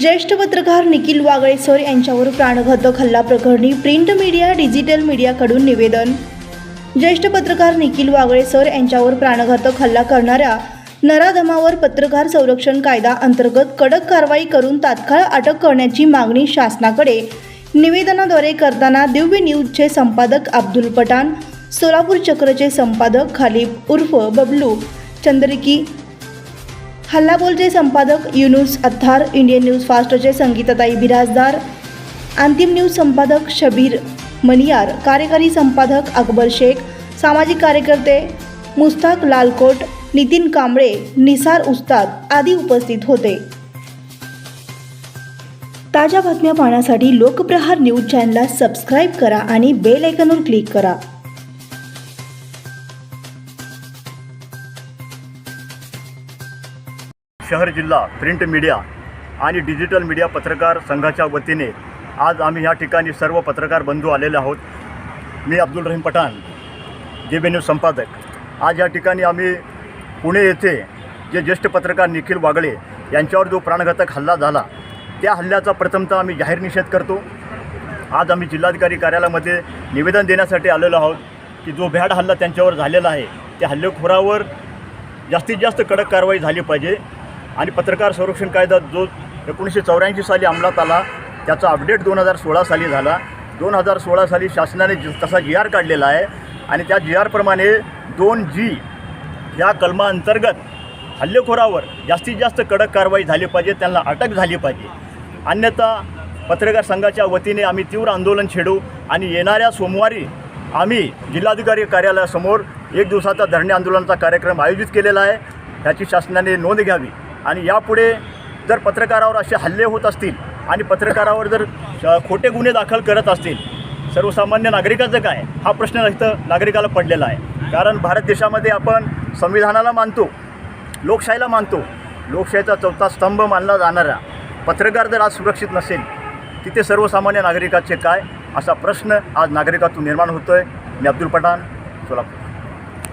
ज्येष्ठ पत्रकार निखिल वागळे सर यांच्यावर प्राणघातक हल्ला प्रकरणी प्रिंट मीडिया डिजिटल मीडियाकडून निवेदन. ज्येष्ठ पत्रकार निखिल वागळे सर यांच्यावर प्राणघातक हल्ला करणाऱ्या नराधमावर पत्रकार संरक्षण कायदा अंतर्गत कडक कारवाई करून तात्काळ अटक करण्याची मागणी शासनाकडे. निवेदनाद्वारे करताना दिव्य न्यूजचे संपादक अब्दुल पठाण सोलापूर चक्रचे संपादक खालिब उर्फ बबलू चंद्रिकी हल्लाबोलचे संपादक युनुस अत्थार इंडियन न्यूज फास्टचे संगीताताई बिराजदार. अंतिम न्यूज संपादक शबीर मनियार कार्यकारी संपादक अकबर शेख सामाजिक कार्यकर्ते मुस्ताक लालकोट नितीन कांबळे निसार उस्ताद आदी उपस्थित होते. ताज्या बातम्या पाहण्यासाठी लोकप्रहार न्यूज चॅनलला सबस्क्राईब करा आणि बेल आयकॉनवर क्लिक करा. शहर जिल्हा प्रिंट मीडिया आणि डिजिटल मीडिया पत्रकार संघाच्या वतीने आज आम्ही या ठिकाणी सर्व पत्रकार बंधू आलेले आहोत. मी अब्दुल रहीम पठाण जे बी न्यूज संपादक. आज या ठिकाणी आम्ही पुणे येथे जे ज्येष्ठ पत्रकार निखिल वागळे यांच्यावर जो प्राणघातक हल्ला झाला त्या हल्ल्याचा प्रथमतः आम्ही जाहीर निषेध करतो. आज आम्ही जिल्हाधिकारी कार्यालयामध्ये निवेदन देण्यासाठी आलेलो आहोत की जो भ्याड हल्ला त्यांच्यावर झालेला आहे त्या हल्लेखोरावर जास्तीत जास्त कडक कारवाई झाली पाहिजे. आणि पत्रकार संरक्षण कायदा जो एकोणीसशे चौऱ्याऐंशी साली अंमलात आला त्याचा अपडेट दोन हजार सोळा साली झाला. दोन हजार सोळा साली शासनाने तसा जी आर काढलेला आहे आणि त्या जी आरप्रमाणे दोन जी या कलमाअंतर्गत हल्लेखोरावर जास्तीत जास्त कडक कारवाई झाली पाहिजे त्यांना अटक झाली पाहिजे. अन्यथा पत्रकार संघाच्या वतीने आम्ही तीव्र आंदोलन छेडू आणि येणाऱ्या सोमवारी आम्ही जिल्हाधिकारी कार्यालयासमोर एक दिवसाचा धरणे आंदोलनाचा कार्यक्रम आयोजित केलेला आहे. याची शासनाने नोंद घ्यावी. आणि यापुढे जर पत्रकारावर असे हल्ले होत असतील आणि पत्रकारावर जर खोटे गुन्हे दाखल करत असतील सर्वसामान्य नागरिकाचं काय? हा प्रश्न इथं नागरिकाला पडलेला आहे. कारण भारत देशामध्ये आपण संविधानाला मानतो लोकशाहीला मानतो. लोकशाहीचा चौथा स्तंभ मानला जाणारा पत्रकार जर आज सुरक्षित नसेल तिथे सर्वसामान्य नागरिकाचे काय? असा प्रश्न आज नागरिकातून निर्माण होतो आहे मी अब्दुल पठाण सोलापूर.